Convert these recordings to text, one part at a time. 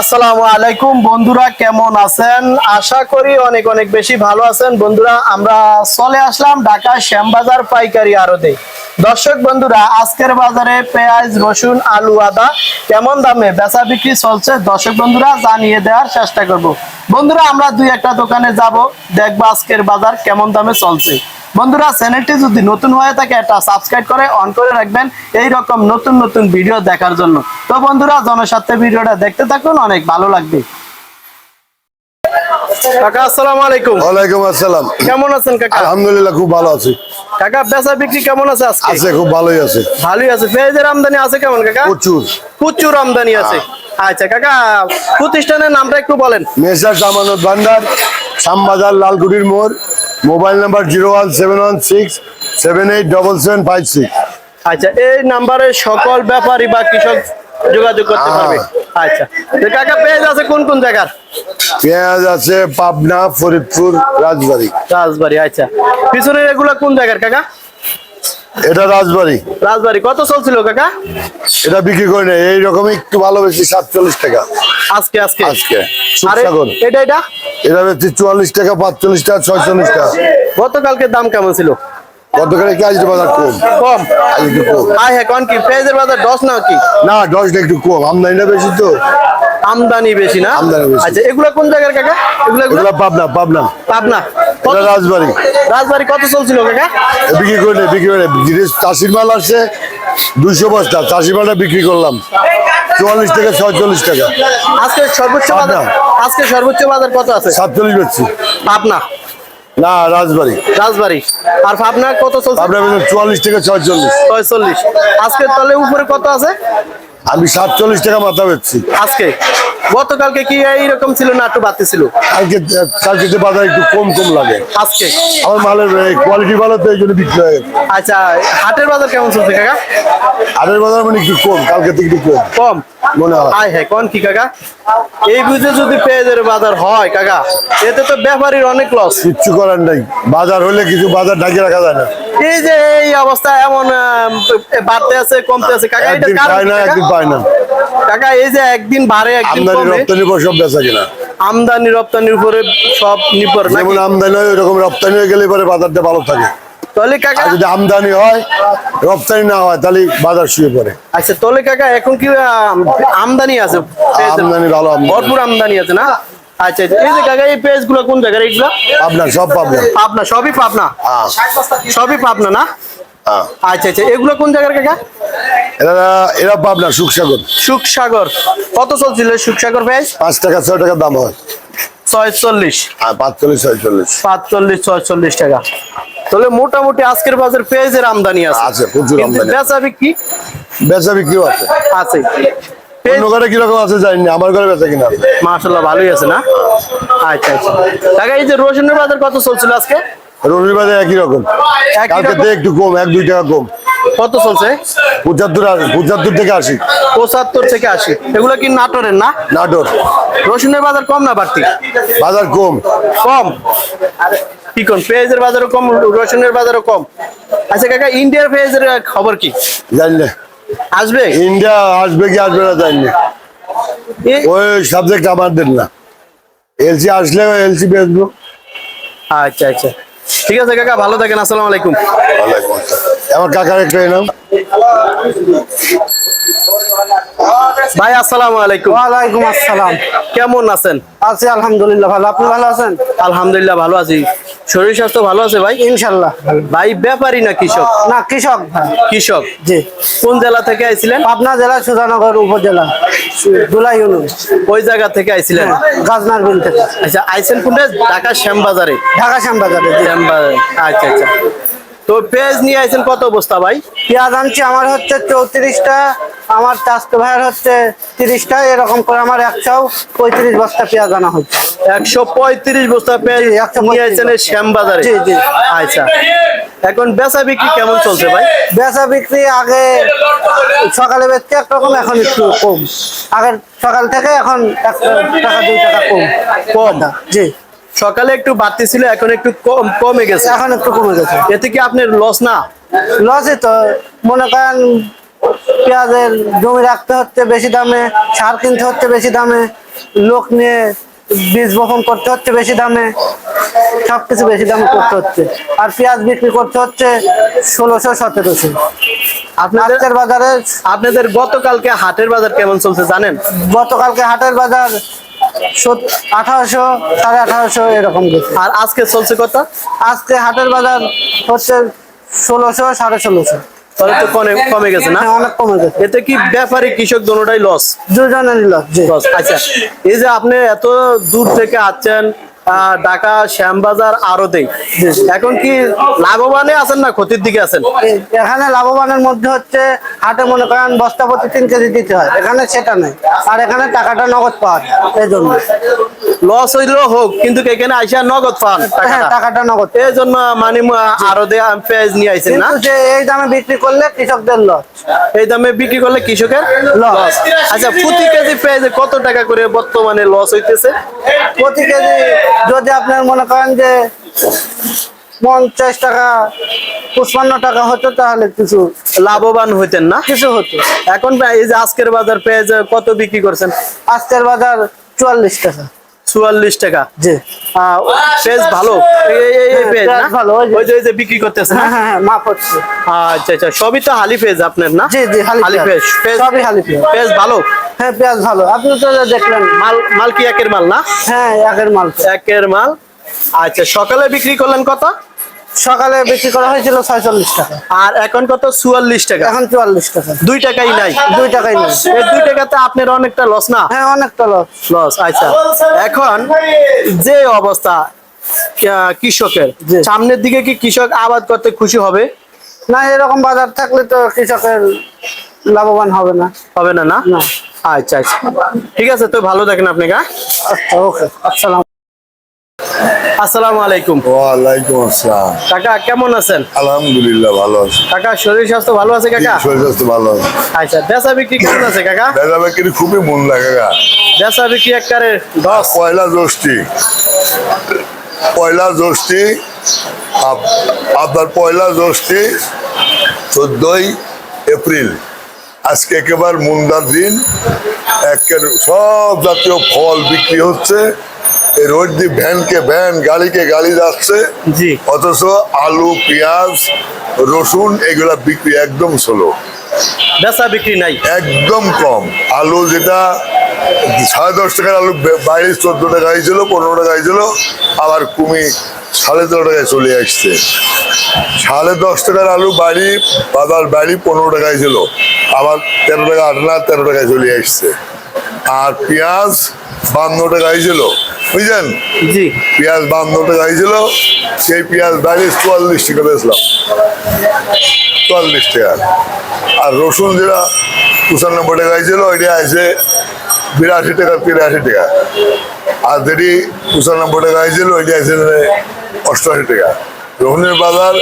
আসসালামু আলাইকুম, বন্ধুরা কেমন আছেন? আশা করি অনেক অনেক বেশি ভালো আছেন। বন্ধুরা, আমরা চলে আসলাম ঢাকা শ্যামবাজার পাইকারি আড়তে। দর্শক বন্ধুরা, আজকের বাজারে পেঁয়াজ, রসুন, আলু, আদা কেমন দামে বেচা বিক্রি চলছে? দর্শক বন্ধুরা, জানিয়ে দেওয়ার চেষ্টা করব। বন্ধুরা, আমরা দুই একটা দোকানে যাব, দেখব আজকের বাজার কেমন দামে চলছে। বন্ধুরা চ্যানেলটি যদি নতুন হয়ে থাকে এটা সাবস্ক্রাইব করে অন করে রাখবেন। এই রকম নতুন নতুন ভিডিও দেখার জন্য। তো বন্ধুরা জনস্বার্থে ভিডিওটা দেখতে থাকুন অনেক ভালো লাগবে। কাকা আসসালামু আলাইকুম। ওয়ালাইকুম আসসালাম। কেমন আছেন কাকা? আলহামদুলিল্লাহ খুব ভালো আছি। কাকা বেচা বিক্রি কেমন আছে আজকে? আছে খুব ভালোই আছে। ভালোই আছে। পেঁয়াজের আমদানি আছে কেমন কাকা? প্রচুর। প্রচুর আমদানি আছে। আচ্ছা কাকা প্রতিষ্ঠানের নামটা একটু বলেন। মেসার জামানত ভান্ডার শ্যামবাজার লালকুটির মোড়। Mobile number zero one seven one six seven eight double seven five six. আচ্ছা এই নাম্বারে সকল ব্যাপারী বা কৃষক যোগাযোগ করতে হ্যাঁ। পারবে। আচ্ছা তো কাকা পেঁয়াজ আছে কোন কোন জায়গার? পেঁয়াজ আছে পাবনা ফরিদপুর রাজবাড়ি। রাজবাড়ি আচ্ছা। পিছনের এগুলা কোন জায়গার কাকা? এটা রাজবাড়ি। রাজবাড়ি। কত চলছিল কাকা? এটা বিক্রি করে নেই এইরকমই একটু ভালো বেশি সাতচল্লিশ টাকা। আজকে আজকে? আজকে এটা এটা? এটা হচ্ছে চুয়াল্লিশ টাকা পাঁচচল্লিশ টাকা ছয়চল্লিশ টাকা। গতকালকে দাম কেমন ছিল? গতকালে কি আজকে বাজার কম? কম। আজ কম। আয় হ্যাঁ কোন কি পেঁয়াজের বাজার দশ না কি না দশটা একটু কম। আমদানিটা বেশি তো। আমদানি বেশি না? আমদানি বেশি। আচ্ছা এগুলা কোন জায়গার কাকা? এগুলা এগুলা পাবনা পাবনা। পাবনা। রাজবাড়ি। রাজবাড়ি কত চলছিল কাকা? বিক্রি করে বিক্রি করে জিনিস চাষির মাল আসছে দুইশো বস্তা চাষির মালটা বিক্রি করলাম। চুয়াল্লিশ থেকে ছয়চল্লিশ টাকা। আজকে সর্বোচ্চ বাজার আজকে সর্বোচ্চ বাজার কত আছে? সাতচল্লিশ বেচছি। পাবনা। না রাজবাড়ি। রাজবাড়ি। আর পাবনা কত চলছে? আপনার চুয়াল্লিশ থেকে ছয়চল্লিশ। ছয়চল্লিশ। আজকে তাহলে উপরে কত আছে? আমি সাতচল্লিশ টাকা মাথা বেচছি আজকে? গতকালকে কি এইরকম ছিল না একটু বাড়তি ছিল? কালকে কালকে যে বাজার একটু কম কম লাগে। আজকে? আমার মালের কোয়ালিটি ভালো তো এই জন্য বিক্রি হয়ে। গেছে আচ্ছা হাটের বাজার কেমন চলছে কাকা? হাটের বাজার মানে একটু কম কালকে থেকে একটু কম কম? মনে হয়। আয় হ্যাঁ কোন কি কাকা? এই বুঝে যদি পেঁয়াজের বাজার হয় কাকা এতে তো ব্যাপারীর অনেক লস কিচ্ছু করার নাই। বাজার হলে কিছু বাজার ঢাকিয়ে রাখা যায় না। এই যে এই অবস্থা এমন বাড়তে আছে কমতে আছে। কাকা এটা একদিন কারণ পায় না একদিন পায় না। কাকা এই যে একদিন বাড়ে একদিন আমদানি কমে। রপ্তানির উপর সব বেচা কিনা। আমদানি রপ্তানির উপরে সব নির্ভর নাকি? যেমন আমদানি হয় রপ্তানি হয়ে গেলে পরে বাজারটা ভালো থাকে। তাহলে কাকা যদি আমদানি হয় রপ্তানি না হয় তাহলে বাজার শুয়ে পড়ে। আচ্ছা তাহলে কাকা এখন কি আমদানি আছে? আমদানি ভালো। ভরপুর আমদানি আছে না? আচ্ছা আচ্ছা। এই যে কাকা এই পেঁয়াজগুলো কোন জায়গার এইগুলো? সব পাবনা। পাবনা সবই পাবনা? হ্যাঁ, সবই পাবনা না? হ্যাঁ। আচ্ছা আচ্ছা। এগুলো কোন জায়গার কাকা? এরা এরা পাবনা সুখসাগর। সুখসাগর। কত চলছিল সুখসাগর পাঁচ টাকা ছয় টাকা দাম হয়। ছয়চল্লিশ। আর পাঁচচল্লিশ ছয়চল্লিশ। পাঁচচল্লিশ ছয়চল্লিশ টাকা। তাহলে মোটামুটি আজকের বাজার পেঁয়াজের আমদানি আছে। আছে, প্রচুর আমদানি। বেচা বিক্রি? বেচা বিক্রিও আছে। আছে। অন্য ঘরে কীরকম আছে জানি না আমার ঘরে বেচা কিনা। মাশাল্লাহ ভালোই আছে না? আচ্ছা আচ্ছা। কাকা এই যে রসুনের বাজার কত চলছিল আজকে? বাজার একই রকম। কালকে একটু কম এক দুই টাকা কম। কত চলছে? পঁচাত্তর আর পঁচাত্তর থেকে আশি। পঁচাত্তর থেকে আশি। এগুলো কি নাটোরের না? নাটোর। রসুনের বাজার কম না বাড়তি? বাজার কম। কম? কি কোন পেঁয়াজের বাজারও কম রসুনের বাজারও কম। আচ্ছা কাকা ইন্ডিয়ার পেঁয়াজের খবর কি? জানি না আসবে? ইন্ডিয়া আসবে কি আসবে না জানি। ওই সাবজেক্ট আমাদের না। এলসি আসলে এলসি বেচবো। আচ্ছা আচ্ছা। ঠিক আছে কাকা ভালো থাকেন আসসালামু আলাইকুম। আমার কাকার একটা নাম ভাই আসসালামু আলাইকুম। ওয়ালাইকুম আসসালাম। কেমন আছেন? আছি আলহামদুলিল্লাহ ভালো। আপনি ভালো আছেন? আলহামদুলিল্লাহ ভালো আছি। শরীর স্বাস্থ্য ভালো আছে ভাই? ইনশাল্লাহ। ভাই ব্যাপারী না কৃষক? না কৃষক কৃষক? জি। কোন জেলা থেকে আইছিলেন? পাবনা জেলা সুধানগর উপজেলা। দুলাই ওই জায়গা থেকে আইছিলেন? গাজনার বিল থেকে। আচ্ছা আইছেন কোনটা? ঢাকা শ্যামবাজারে। ঢাকা শ্যামবাজারে। শ্যামবাজারে। আচ্ছা আচ্ছা। তো পেঁয়াজ নিয়ে আইছেন কত বস্তা ভাই? পেঁয়াজ আনছি আমার হচ্ছে চৌত্রিশটা আমার চাষতো ভাইয়ের হচ্ছে তিরিশটা এরকম করে আমার একশো পঁয়ত্রিশ বস্তা পেঁয়াজ আনা হচ্ছে একশো পঁয়ত্রিশ বস্তা পেঁয়াজ জি, 135 নিয়ে আইছেন জি, জি। আচ্ছা। এখন বেচা বিক্রি কেমন চলছে ভাই? বেচা বিক্রি আগে সকালে বেচতে একরকম এখন একটু কম। আগের সকাল থেকে এখন এক টাকা দুই টাকা কম। কম। জি। সকালে একটু বাড়তি ছিল এখন একটু কম কমে গেছে। এখন একটু কমে গেছে। এতে কি আপনার লস না? লসই তো মনে করেন পেঁয়াজের জমি রাখতে হচ্ছে বেশি দামে সার কিনতে হচ্ছে বেশি দামে লোক নিয়ে বীজ বপন করতে হচ্ছে বেশি দামে সবকিছু বেশি দামে করতে হচ্ছে। আর পেঁয়াজ বিক্রি করতে হচ্ছে ষোলোশো সতেরোশো। আপনাদের বাজারে আপনাদের গতকালকে হাটের বাজার কেমন চলছে জানেন? গতকালকে হাটের বাজার আঠারোশো সাড়ে আঠারোশো এরকম আর আজকে চলছে কত? আজকে হাটের বাজার হচ্ছে ষোলোশো সাড়ে ষোলোশো। তাহলে তো কমে কমে গেছে না? হ্যাঁ, অনেক কমে গেছে। এতে কি ব্যাপারী কৃষক দোনোটাই লস লস আচ্ছা। এই যে আপনি এত দূর থেকে আসছেন ঢাকা শ্যামবাজার আরও দেই এখন কি লাভবানে আছেন না ক্ষতির দিকে আছেন? এখানে লাভবানের মধ্যে হচ্ছে হাটে মনে করেন বস্তা প্রতি তিন কেজি দিতে হয়। এখানে সেটা নেই। আর এখানে টাকাটা নগদ পাওয়া যায় এই জন্য লস হইলেও হোক কিন্তু এখানে আইসা নগদ পান হ্যাঁ টাকাটা টাকাটা নগদ এই জন্য মানে আরও দে পেঁয়াজ নিয়ে আইছেন না? যে এই দামে বিক্রি করলে কৃষকদের লস। এই দামে বিক্রি করলে কৃষকের লস। আচ্ছা প্রতি কেজি পেঁয়াজে কত টাকা করে বর্তমানে লস হইতেছে? প্রতি কেজি যদি আপনার মনে করেন যে পঞ্চাশ টাকা পঁচপান্ন টাকা হতো তাহলে কিছু লাভবান হইতেন না? কিছু হতো। এখন এই যে আজকের বাজার পেঁয়াজ কত বিক্রি করছেন? আজকের বাজার চুয়াল্লিশ টাকা। চুয়াল্লিশ টাকা। জি। পেজ ভালো। এই- না? ওই যে- বিক্রি করতেছে হ্যাঁ হ্যাঁ হ্যাঁ মাপ হচ্ছে। আচ্ছা আচ্ছা সবই তো হালি পেজ আপনার না? জি জি হালি পেঁয়াজ। সবই হালি পেজ ভালো? হ্যাঁ পেঁয়াজ ভালো। আপনি তো দেখলেন। মাল মাল কি একের মাল না? হ্যাঁ একের মাল। একের মাল। আচ্ছা সকালে বিক্রি করলেন কত? সকালে বিক্রি করা হয়েছিল ছয়চল্লিশ টাকা। আর এখন কত? চুয়াল্লিশ টাকা। এখন চুয়াল্লিশ টাকা। দুই টাকাই নাই? দুই টাকাই নেই। এই দুই টাকাতে আপনার অনেকটা লস না? হ্যাঁ অনেকটা লস লস আচ্ছা। এখন যে অবস্থা কৃষকের। সামনের দিকে কি কৃষক আবাদ করতে খুশি হবে? না এরকম বাজার থাকলে তো কৃষকের লাভবান হবে না। হবে না না? আচ্ছা আচ্ছা। ঠিক আছে তো ভালো থাকেন আপনি হ্যাঁ? আচ্ছা ওকে। আসসালাম। আসসালামু আলাইকুম। ওয়ালাইকুম আসসালাম। কাকা কেমন আছেন? আলহামদুলিল্লাহ ভালো আছি। কাকা শরীর স্বাস্থ্য ভালো আছে কাকা? শরীর স্বাস্থ্য ভালো আছে। আচ্ছা বেচা বিক্রি কেমন আছে কাকা? দেখা কিন্তু খুবই মন লাগে গা বেচা বিক্রি একবারে দশ। পয়লা জ্যৈষ্ঠী। পয়লা জ্যৈষ্ঠী আপ- আপনার পয়লা জ্যৈষ্ঠী চোদ্দই এপ্রিল। আজকে একেবারে মুন্দার দিন। একের সব জাতীয় ফল বিক্রি হচ্ছে। এই রোড দিয়ে ভ্যানকে ভ্যান গাড়িকে গাড়ি যাচ্ছে। জি। অথচ আলু পেঁয়াজ রসুন এগুলা বিক্রি একদম স্লো বেচা বিক্রি নাই। একদম কম। আলু যেটা সাড়ে দশ টাকার আলু বাইরে চোদ্দ টাকা হয়েছিল পনেরো টাকা হয়েছিল আবার কুমি সাড়ে তেরো টাকায় চলে আসছে। সাড়ে দশ টাকার আলু বাড়ি বাজার বাড়ি পনেরো টাকায় ছিল আবার তেরো টাকা আটনা তেরো টাকায় চলে আসছে। আর পেঁয়াজ বান্ন টাকা হয়েছিল বুঝলেন? জি। পেঁয়াজ বান্ন টাকা হয়েছিল সেই পেঁয়াজ বাড়ি চুয়াল্লিশ টাকা বেচলাম। চুয়াল্লিশ টাকা। আর রসুন যেটা পঁচানব্বই টাকা হয়েছিল ওইটা আছে বিরাশি টাকা তিরাশি টাকা। আর যেটি পঁচানব্বই টাকা হয়েছিল ওইটা আছে অষ্টআশি টাকা। রসুনের বাজার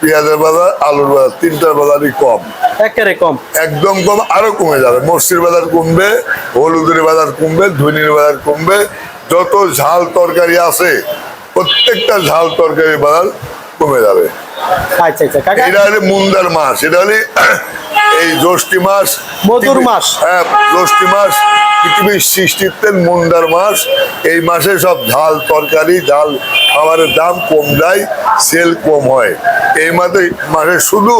পেঁয়াজের বাজার আলুর বাজার তিনটার বাজারই কম। একেবারে কম। একদম কম আরও কমে যাবে। মসজির বাজার কমবে হলুদের বাজার কমবে ধনির বাজার কমবে যত ঝাল তরকারি আছে প্রত্যেকটা ঝাল তরকারি বাজার কমে যাবে। আচ্ছা আচ্ছা কাকা। এটা হলে মুন্দার মাস এটা হলে এই জ্যৈষ্ঠী মাস মধুর মাস। হ্যাঁ জ্যৈষ্ঠী মাস পৃথিবীর সৃষ্টিত্বের মুন্দার মাস এই মাসে সব ঝাল তরকারি ঝাল খাবারের দাম কম যায় সেল কম হয়। এই মাসে মাসে শুধু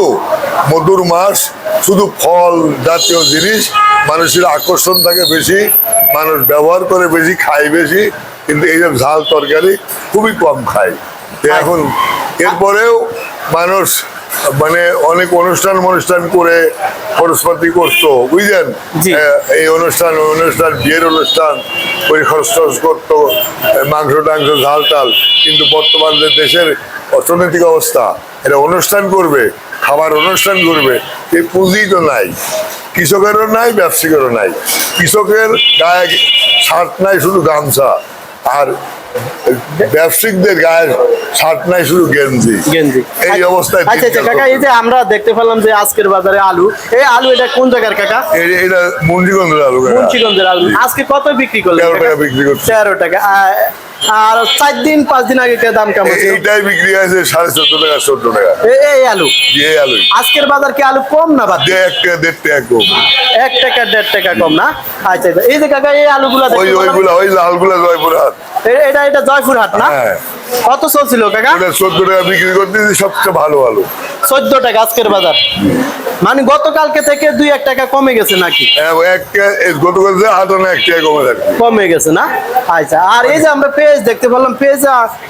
মধুর মাস শুধু ফল জাতীয় জিনিস মানুষের আকর্ষণ থাকে বেশি। মানুষ ব্যবহার করে বেশি খায় বেশি কিন্তু এইসব ঝাল তরকারি খুবই কম খায়। এখন এরপরেও মানুষ মানে অনেক অনুষ্ঠান অনুষ্ঠান করে খরচপাতি করতো বুঝলেন? এই অনুষ্ঠান অনুষ্ঠান বিয়ের অনুষ্ঠান ওই খরচ টরচ করতো মাংস টাংস ঝাল টাল। কিন্তু বর্তমান যে দেশের অর্থনৈতিক অবস্থা এটা অনুষ্ঠান করবে খাবার অনুষ্ঠান করবে এই পুঁজি তো নাই। কৃষকেরও নাই ব্যবসায়িকেরও নাই। কৃষকের গায়ে শার্ট নাই শুধু গামছা। আর ব্যবসায়িকদের গায়ে শার্ট নাই শুধু গেঞ্জি। গেঞ্জি। এই অবস্থায় আচ্ছা আচ্ছা কাকা এই যে আমরা দেখতে পেলাম যে আজকের বাজারে আলু এই আলু এটা কোন জায়গার কাকা? এটা মুন্সিগঞ্জের আলু মুন্সিগঞ্জের আলু। আজকে কত বিক্রি করলেন তেরো টাকা বিক্রি করছে। তেরো টাকা। আর চার দিন পাঁচ দিন আগে দাম কেমন এইটাই বিক্রি হয়েছে সাড়ে চোদ্দ টাকা চোদ্দ টাকা। এই আলু? এই আলু আজকের বাজার কি আলু কম না বাদ? দেড় টাকা দেড় টাকা কম। এক টাকা দেড় টাকা কম না? আচ্ছা আচ্ছা। এই যে কাকা এই আলুগুলা ওই ওইগুলা ওই লালগুলা জয়পুরহাট। এটা এটা জয়পুরহাট না? হ্যাঁ। কত চলছিল কাকা? ওটা চোদ্দ টাকা বিক্রি করতেছি সবচেয়ে ভালো আলু। চোদ্দ টাকা আজকের বাজার। মানে গতকালকে থেকে দুই এক টাকা কমে গেছে নাকি? হ্যাঁ, ওই একটা এই গতকাল যে আটানা এক টাকা কমে থাকবে কমে গেছে না? আচ্ছা আর এই যে আমরা পেজ দেখতে পেলাম পেজ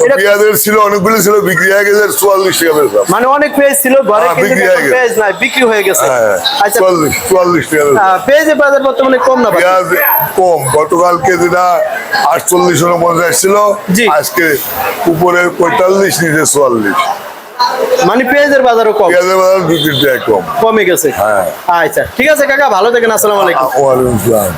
এটা পেঁয়াজের ছিল অনেকগুলো ছিল বিক্রি হয়ে গেছে চুয়াল্লিশ টাকা বেচলাম মানে অনেক পেজ ছিল ঘরে হ্যাঁ, কিন্তু বিক্রি হয়ে গেছে। পেজ নাই বিক্রি হয়ে গেছে। হ্যাঁ আচ্ছা চুয়াল্লিশ চুয়াল্লিশ টাকা বেচলাম। পেজের বাজার বর্তমানে কম না? পেঁয়াজ কম। গতকালকে যেটা আটচল্লিশ উনপঞ্চাশ ছিল জি। আজকে উপরে পঁয়তাল্লিশ নিচে চুয়াল্লিশ। মানে পেঁয়াজের বাজারও কম? পেঁয়াজের বাজার দু তিন টাকা কম। কমে গেছে? হ্যাঁ। আচ্ছা ঠিক আছে কাকা ভালো থাকেন আসসালামু আলাইকুম। ওয়ালাইকুম আসসালাম।